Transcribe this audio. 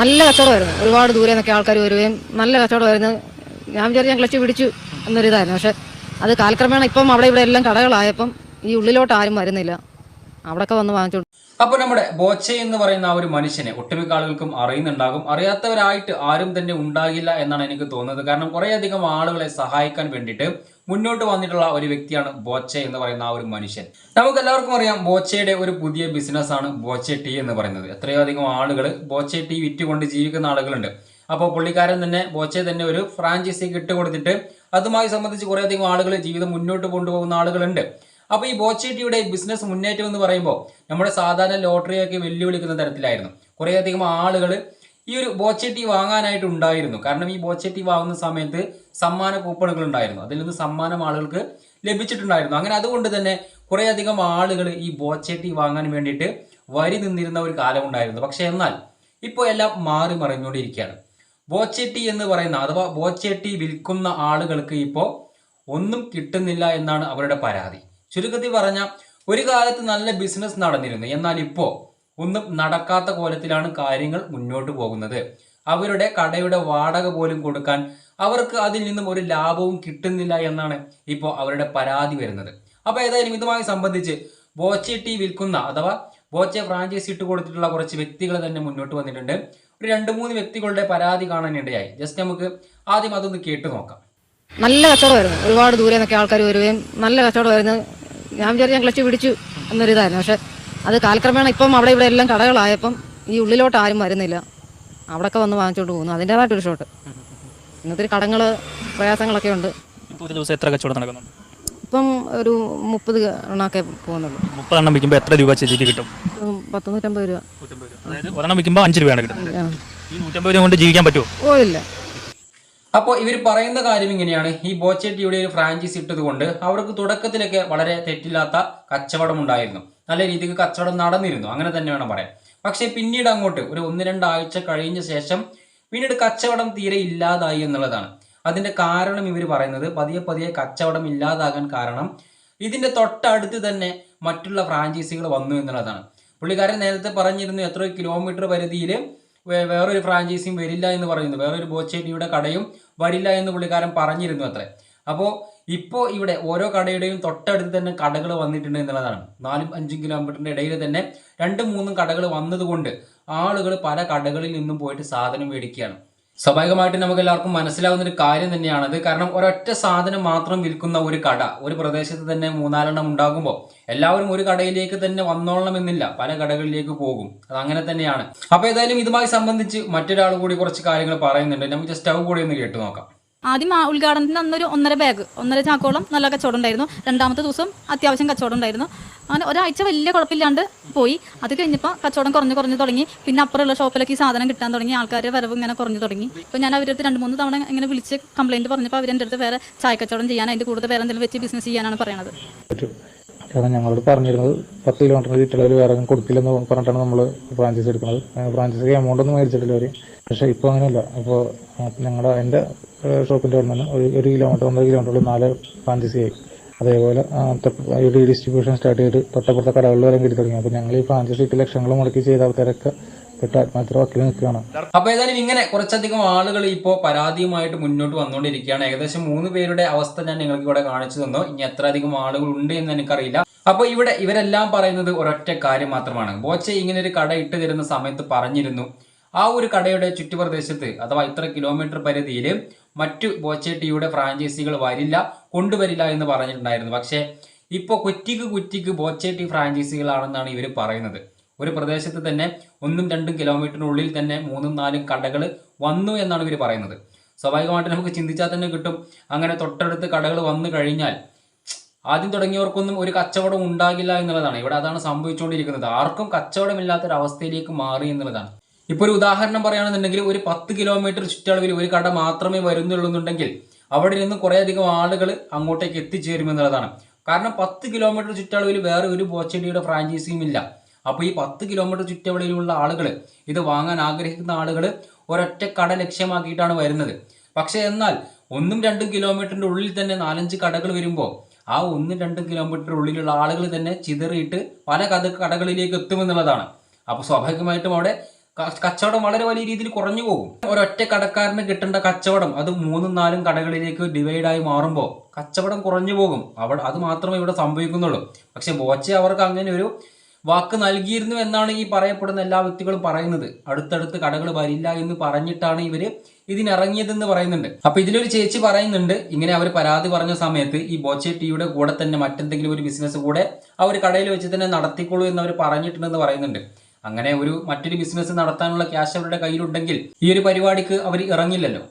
നല്ല കച്ചവടമായിരുന്നു. ഒരുപാട് ദൂരെ നിന്നൊക്കെ ആൾക്കാർ വരികയും നല്ല കച്ചവടമായിരുന്നു. ഞാൻ വിചാരിച്ചു ഞാൻ ക്ലച്ച് പിടിച്ചു എന്നൊരിതായിരുന്നു. പക്ഷെ അത് കാലക്രമേണ ഇപ്പം അവിടെ ഇവിടെ എല്ലാം കടകളായപ്പം ഈ ഉള്ളിലോട്ട് ആരും വരുന്നില്ല. അവിടെയൊക്കെ വന്ന് വാങ്ങിച്ചു അപ്പൊ നമ്മുടെ ബോച്ചെ എന്ന് പറയുന്ന ആ ഒരു മനുഷ്യനെ ഒട്ടുമിക്ക ആളുകൾക്കും അറിയുന്നുണ്ടാകും. അറിയാത്തവരായിട്ട് ആരും തന്നെ ഉണ്ടാകില്ല എന്നാണ് എനിക്ക് തോന്നുന്നത്. കാരണം കുറേയധികം ആളുകളെ സഹായിക്കാൻ വേണ്ടിയിട്ട് മുന്നോട്ട് വന്നിട്ടുള്ള ഒരു വ്യക്തിയാണ് ബോച്ചെ എന്ന് പറയുന്ന ആ ഒരു മനുഷ്യൻ. നമുക്ക് എല്ലാവർക്കും അറിയാം ബോച്ചയുടെ ഒരു പുതിയ ബിസിനസ് ആണ് ബോച്ചെ ടീ എന്ന് പറയുന്നത്. എത്രയോ അധികം ആളുകൾ ബോച്ചെ ടീ വിറ്റുകൊണ്ട് ജീവിക്കുന്ന ആളുകളുണ്ട്. അപ്പോൾ പുള്ളിക്കാരൻ തന്നെ ബോച്ചെ തന്നെ ഒരു ഫ്രാഞ്ചൈസി ഇട്ട് കൊടുത്തിട്ട് അതുമായി സംബന്ധിച്ച് കുറേയധികം ആളുകൾ ജീവിതം മുന്നോട്ട് കൊണ്ടുപോകുന്ന ആളുകളുണ്ട്. അപ്പോൾ ഈ ബോച്ചേട്ടിയുടെ ബിസിനസ് മുന്നേറ്റം എന്ന് പറയുമ്പോൾ നമ്മുടെ സാധാരണ ലോട്ടറിയൊക്കെ വെല്ലുവിളിക്കുന്ന തരത്തിലായിരുന്നു. കുറേയധികം ആളുകൾ ഈ ഒരു ബോച്ചേട്ടി വാങ്ങാനായിട്ട് ഉണ്ടായിരുന്നു. കാരണം ഈ ബോച്ചേട്ടി വാങ്ങുന്ന സമയത്ത് സമ്മാന കൂപ്പണുകൾ ഉണ്ടായിരുന്നു. അതിൽ നിന്ന് സമ്മാനം ആളുകൾക്ക് ലഭിച്ചിട്ടുണ്ടായിരുന്നു. അങ്ങനെ അതുകൊണ്ട് തന്നെ കുറേയധികം ആളുകൾ ഈ ബോച്ചേട്ടി വാങ്ങാൻ വേണ്ടിയിട്ട് വരി നിന്നിരുന്ന ഒരു കാലം ഉണ്ടായിരുന്നു. പക്ഷേ എന്നാൽ ഇപ്പോൾ എല്ലാം മാറി മറിഞ്ഞുകൊണ്ടിരിക്കുകയാണ്. ബോച്ചേട്ടി എന്ന് പറയുന്ന അഥവാ ബോച്ചേട്ടി വിൽക്കുന്ന ആളുകൾക്ക് ഇപ്പോൾ ഒന്നും കിട്ടുന്നില്ല എന്നാണ് അവരുടെ പരാതി. ചുരുക്കത്തിൽ പറഞ്ഞ ഒരു കാലത്ത് നല്ല ബിസിനസ് നടന്നിരുന്നു. എന്നാൽ ഇപ്പോൾ ഒന്നും നടക്കാത്ത കോലത്തിലാണ് കാര്യങ്ങൾ മുന്നോട്ട് പോകുന്നത്. അവരുടെ കടയുടെ വാടക പോലും കൊടുക്കാൻ അവർക്ക് അതിൽ നിന്നും ഒരു ലാഭവും കിട്ടുന്നില്ല എന്നാണ് ഇപ്പോൾ അവരുടെ പരാതി വരുന്നത്. അപ്പോൾ ഏതായാലും ഇതുമായി സംബന്ധിച്ച് ബോച്ചെ ടീ വിൽക്കുന്ന അഥവാ ബോച്ചെ ഫ്രാഞ്ചൈസി ഇട്ട് കൊടുത്തിട്ടുള്ള കുറച്ച് വ്യക്തികൾ തന്നെ മുന്നോട്ട് വന്നിട്ടുണ്ട്. ഒരു രണ്ട് മൂന്ന് വ്യക്തികളുടെ പരാതി കാണാനിടയായി ജസ്റ്റ് നമുക്ക് ആദ്യം അതൊന്ന് കേട്ടു നോക്കാം. നല്ല കച്ചവടമായിരുന്നു. ഒരുപാട് ദൂരെ നിന്നൊക്കെ ആൾക്കാർ വരുകയും നല്ല കച്ചവടമായിരുന്നു. ഞാൻ വിചാരിച്ചു ഞാൻ ക്ലച്ച് പിടിച്ചു എന്നൊരിതായിരുന്നു. പക്ഷെ അത് കാലക്രമേണ ഇപ്പം അവിടെ ഇവിടെ എല്ലാം കടകളായപ്പം ഈ ഉള്ളിലോട്ട് ആരും വരുന്നില്ല. അവിടെയൊക്കെ വന്ന് വാങ്ങിച്ചോണ്ട് പോകുന്നു. അതിന്റേതായിട്ടൊരു ഷോട്ട് ഇന്നത്തെ കടങ്ങൾ പ്രയാസങ്ങളൊക്കെ ഉണ്ട്. ഒരു ദിവസം എത്ര കച്ചവടം നടക്കുന്നുണ്ട് ഇപ്പം ഒരു മുപ്പത് എണ്ണമൊക്കെ പോകുന്നുള്ളൂ. മുപ്പതെണ്ണം വിൽക്കുമ്പോൾ എത്ര രൂപ ചേച്ചിക്ക് കിട്ടും? പത്തുനൂറ്റമ്പത് പത്ത് നൂറ്റമ്പത് രൂപ. അതായത് ഒരെണ്ണം വിൽക്കുമ്പോൾ അഞ്ച് രൂപയാണ് കിട്ടുന്നത്. ഈ നൂറ്റമ്പത് രൂപ കൊണ്ട് ജീവിക്കാൻ പറ്റുമോ ഓ ഇല്ല. അപ്പോൾ ഇവർ പറയുന്ന കാര്യം ഇങ്ങനെയാണ്. ഈ ബോച്ചെട്ടിയുടെ ഒരു ഫ്രാഞ്ചൈസ് ഇട്ടതുകൊണ്ട് അവർക്ക് തുടക്കത്തിലൊക്കെ വളരെ തെറ്റില്ലാത്ത കച്ചവടം ഉണ്ടായിരുന്നു നല്ല രീതിക്ക് കച്ചവടം നടന്നിരുന്നു. അങ്ങനെ തന്നെ വേണം പറയാൻ. പക്ഷേ പിന്നീട് അങ്ങോട്ട് ഒരു ഒന്ന് രണ്ടാഴ്ച കഴിഞ്ഞ ശേഷം പിന്നീട് കച്ചവടം തീരെ ഇല്ലാതായി എന്നുള്ളതാണ്. അതിന്റെ കാരണം ഇവർ പറയുന്നത് പതിയെ പതിയെ കച്ചവടം ഇല്ലാതാകാൻ കാരണം ഇതിന്റെ തൊട്ടടുത്ത് തന്നെ മറ്റുള്ള ഫ്രാഞ്ചൈസികൾ വന്നു എന്നുള്ളതാണ്. പുള്ളിക്കാരൻ നേരത്തെ പറഞ്ഞിരുന്നു എത്രയോ കിലോമീറ്റർ പരിധിയിൽ വേറൊരു ഫ്രാഞ്ചൈസിയും വരില്ല എന്ന് പറയുന്നു. വേറൊരു ബോച്ചേട്ടിയുടെ കടയും വരില്ല എന്ന് പുള്ളിക്കാരൻ പറഞ്ഞിരുന്നു അത്രേ. അപ്പോൾ ഇപ്പോൾ ഇവിടെ ഓരോ കടയുടെയും തൊട്ടടുത്ത് തന്നെ കടകൾ വന്നിട്ടുണ്ട് എന്നുള്ളതാണ്. നാലും അഞ്ചും കിലോമീറ്ററിന്റെ ഇടയിൽ തന്നെ രണ്ടും മൂന്നും കടകൾ വന്നതുകൊണ്ട് ആളുകൾ പല കടകളിൽ നിന്നും പോയിട്ട് സാധനം മേടിക്കുകയാണ്. സ്വാഭാവികമായിട്ട് നമുക്ക് എല്ലാവർക്കും മനസ്സിലാവുന്ന ഒരു കാര്യം തന്നെയാണത് കാരണം ഒരൊറ്റ സാധനം മാത്രം വിൽക്കുന്ന ഒരു കട ഒരു പ്രദേശത്ത് തന്നെ മൂന്നാലെണ്ണം ഉണ്ടാകുമ്പോൾ എല്ലാവരും ഒരു കടയിലേക്ക് തന്നെ വന്നോളണം എന്നില്ല പല കടകളിലേക്ക് പോകും. അത് അങ്ങനെ തന്നെയാണ്. അപ്പൊ ഏതായാലും ഇതുമായി സംബന്ധിച്ച് മറ്റൊരാൾ കൂടി കുറച്ച് കാര്യങ്ങൾ പറയുന്നുണ്ട്. നമുക്ക് ജസ്റ്റ് സ്റ്റവ് കൂടി ഒന്ന് കേട്ടു നോക്കാം ആദ്യം ആ ഉദ്ഘാടനത്തിന് അന്നൊരു ഒന്നര ബാഗ് ഒന്നര ചാക്കോളം നല്ല കച്ചവടം ഉണ്ടായിരുന്നു രണ്ടാമത്തെ ദിവസം അത്യാവശ്യം കച്ചവടം ഉണ്ടായിരുന്നു അങ്ങനെ ഒരാഴ്ച വലിയ കുഴപ്പമില്ലാണ്ട് പോയി. അത് കഴിഞ്ഞപ്പോൾ കച്ചവടം കുറഞ്ഞ് കുറഞ്ഞ് തുടങ്ങി. പിന്നെ അപ്പുറമുള്ള ഷോപ്പിലേക്ക് ഈ സാധനം കിട്ടാൻ തുടങ്ങി. ആൾക്കാരുടെ വരവ് ഇങ്ങനെ കുറഞ്ഞു തുടങ്ങി. ഇപ്പോൾ ഞാൻ അവരുടെ രണ്ട് മൂന്ന് തവണ ഇങ്ങനെ വിളിച്ച് കംപ്ലയിന്റ് പറഞ്ഞപ്പോൾ അവരെന്റെ അടുത്ത് വേറെ ചായ കച്ചവടം ചെയ്യാൻ അതിന്റെ കൂടുതൽ വേറെ എന്തെങ്കിലും വെച്ച് ബിസിനസ് ചെയ്യാനാണ് പറയുന്നത് കാരണം ഞങ്ങളോട് പറഞ്ഞിരുന്നത് പത്ത് കിലോമീറ്ററിന് ചുറ്റളവിൽ വേറെ കൊടുക്കില്ലെന്ന് പറഞ്ഞിട്ടാണ് നമ്മൾ ഫ്രാഞ്ചൈസ് എടുക്കുന്നത്. ഫ്രാഞ്ചൈസിക്ക് എമൗണ്ട് ഒന്നും മേടിച്ചിട്ടില്ല അവർ പക്ഷേ ഇപ്പോൾ അങ്ങനെയല്ല. ഇപ്പോൾ ഞങ്ങളുടെ എന്റെ ഷോപ്പിന്റെ അവിടെ നിന്ന് ഒരു ഒരു കിലോമീറ്റർ ഒന്നര കിലോമീറ്റർ നാല് ഫ്രാഞ്ചൈസി ആയി. അതേപോലെ ഈ ഡിസ്ട്രിബ്യൂഷൻ സ്റ്റാർട്ട് ചെയ്തിട്ട് തൊട്ടപ്പുറത്തെ കടകളിൽ വരെ കിട്ടി തുടങ്ങി. അപ്പോൾ ഞങ്ങൾ ഈ ഫ്രാഞ്ചൈസി ഇട്ട് ലക്ഷങ്ങൾ മുടക്കി ചെയ്ത ആൾക്കാരൊക്കെ അപ്പൊ ഏതായാലും ഇങ്ങനെ കുറച്ചധികം ആളുകൾ ഇപ്പോൾ പരാതിയുമായിട്ട് മുന്നോട്ട് വന്നുകൊണ്ടിരിക്കുകയാണ്. ഏകദേശം മൂന്ന് പേരുടെ അവസ്ഥ ഞാൻ നിങ്ങൾക്ക് ഇവിടെ കാണിച്ചു തന്നു. ഇനി എത്ര അധികം ആളുകൾ ഉണ്ട് എന്ന് എനിക്കറിയില്ല. അപ്പൊ ഇവിടെ ഇവരെല്ലാം പറയുന്നത് ഒരൊറ്റ കാര്യം മാത്രമാണ്. ബോച്ചെ ഇങ്ങനെ ഒരു കട ഇട്ട് തരുന്ന സമയത്ത് പറഞ്ഞിരുന്നു. ആ ഒരു കടയുടെ ചുറ്റുപ്രദേശത്ത് അഥവാ ഇത്ര കിലോമീറ്റർ പരിധിയിൽ മറ്റു ബോച്ചേട്ടിയുടെ ടീയുടെ ഫ്രാഞ്ചൈസികൾ വരില്ല കൊണ്ടുവരില്ല എന്ന് പറഞ്ഞിട്ടുണ്ടായിരുന്നു. പക്ഷേ ഇപ്പോൾ കുറ്റിക്ക് കുറ്റിക്ക് ബോച്ചേട്ടി ഫ്രാഞ്ചൈസികളാണെന്നാണ് ഇവർ പറയുന്നത്. ഒരു പ്രദേശത്ത് തന്നെ ഒന്നും രണ്ടും കിലോമീറ്ററിനുള്ളിൽ തന്നെ മൂന്നും നാലും കടകൾ വന്നു എന്നാണ് ഇവർ പറയുന്നത്. സ്വാഭാവികമായിട്ട് നമുക്ക് ചിന്തിച്ചാൽ തന്നെ കിട്ടും. അങ്ങനെ തൊട്ടടുത്ത് കടകൾ വന്നു കഴിഞ്ഞാൽ ആദ്യം തുടങ്ങിയവർക്കൊന്നും ഒരു കച്ചവടം ഉണ്ടാകില്ല എന്നുള്ളതാണ്. ഇവിടെ അതാണ് സംഭവിച്ചുകൊണ്ടിരിക്കുന്നത്. ആർക്കും കച്ചവടമില്ലാത്തൊരവസ്ഥയിലേക്ക് മാറി എന്നുള്ളതാണ്. ഇപ്പോൾ ഒരു ഉദാഹരണം പറയുകയാണെന്നുണ്ടെങ്കിൽ ഒരു പത്ത് കിലോമീറ്റർ ചുറ്റളവിൽ ഒരു കട മാത്രമേ വരുന്നുള്ളൂ എന്നുണ്ടെങ്കിൽ അവിടെ നിന്ന് കുറേയധികം ആളുകൾ അങ്ങോട്ടേക്ക് എത്തിച്ചേരുമെന്നുള്ളതാണ്. കാരണം പത്ത് കിലോമീറ്റർ ചുറ്റളവിൽ വേറെ ഒരു ബോച്ചടിയുടെ ഫ്രാഞ്ചൈസിയും ഇല്ല. അപ്പോൾ ഈ പത്ത് കിലോമീറ്റർ ചുറ്റളവിലുള്ള ആളുകൾ ഇത് വാങ്ങാൻ ആഗ്രഹിക്കുന്ന ആളുകൾ ഒരൊറ്റ കട ലക്ഷ്യമാക്കിയിട്ടാണ് വരുന്നത്. പക്ഷേ എന്നാൽ ഒന്നും രണ്ടും കിലോമീറ്ററിന്റെ ഉള്ളിൽ തന്നെ നാലഞ്ച് കടകൾ വരുമ്പോൾ ആ ഒന്നും രണ്ടും കിലോമീറ്റർ ഉള്ളിലുള്ള ആളുകൾ തന്നെ ചിതറിയിട്ട് പല കഥ കടകളിലേക്ക് എത്തുമെന്നുള്ളതാണ്. അപ്പോൾ സ്വാഭാവികമായിട്ടും അവിടെ കച്ചവടം വളരെ വലിയ രീതിയിൽ കുറഞ്ഞു പോകും. ഒരൊറ്റ കടക്കാരന് കിട്ടേണ്ട കച്ചവടം അത് മൂന്നും നാലും കടകളിലേക്ക് ഡിവൈഡായി മാറുമ്പോൾ കച്ചവടം കുറഞ്ഞു പോകും. അവിടെ അത് മാത്രമേ ഇവിടെ സംഭവിക്കുന്നുള്ളൂ. പക്ഷെ ബോച്ചെ അവർക്ക് അങ്ങനെ ഒരു വാക്ക് നൽകിയിരുന്നു എന്നാണ് ഈ പറയപ്പെടുന്ന എല്ലാ വ്യക്തികളും പറയുന്നത്. അടുത്തടുത്ത് കടകൾ വരില്ല എന്ന് പറഞ്ഞിട്ടാണ് ഇവർ ഇതിനിറങ്ങിയതെന്ന് പറയുന്നുണ്ട്. അപ്പൊ ഇതിലൊരു ചേച്ചി പറയുന്നുണ്ട് ഇങ്ങനെ അവർ പരാതി പറഞ്ഞ സമയത്ത് ഈ ബോച്ചെ ടീയുടെ കൂടെ തന്നെ മറ്റെന്തെങ്കിലും ഒരു ബിസിനസ് കൂടെ ആ ഒരു കടയിൽ വെച്ച് തന്നെ നടത്തിക്കോളൂ എന്ന് അവർ പറഞ്ഞിട്ടുണ്ടെന്ന് പറയുന്നുണ്ട്. അങ്ങനെ ഒരു മറ്റൊരു ബിസിനസ് നടത്താനുള്ള ക്യാഷ് അവരുടെ കയ്യിലുണ്ടെങ്കിൽ ഈ ഒരു പരിപാടിക്ക് അവർ ഇറങ്ങില്ലല്ലോ.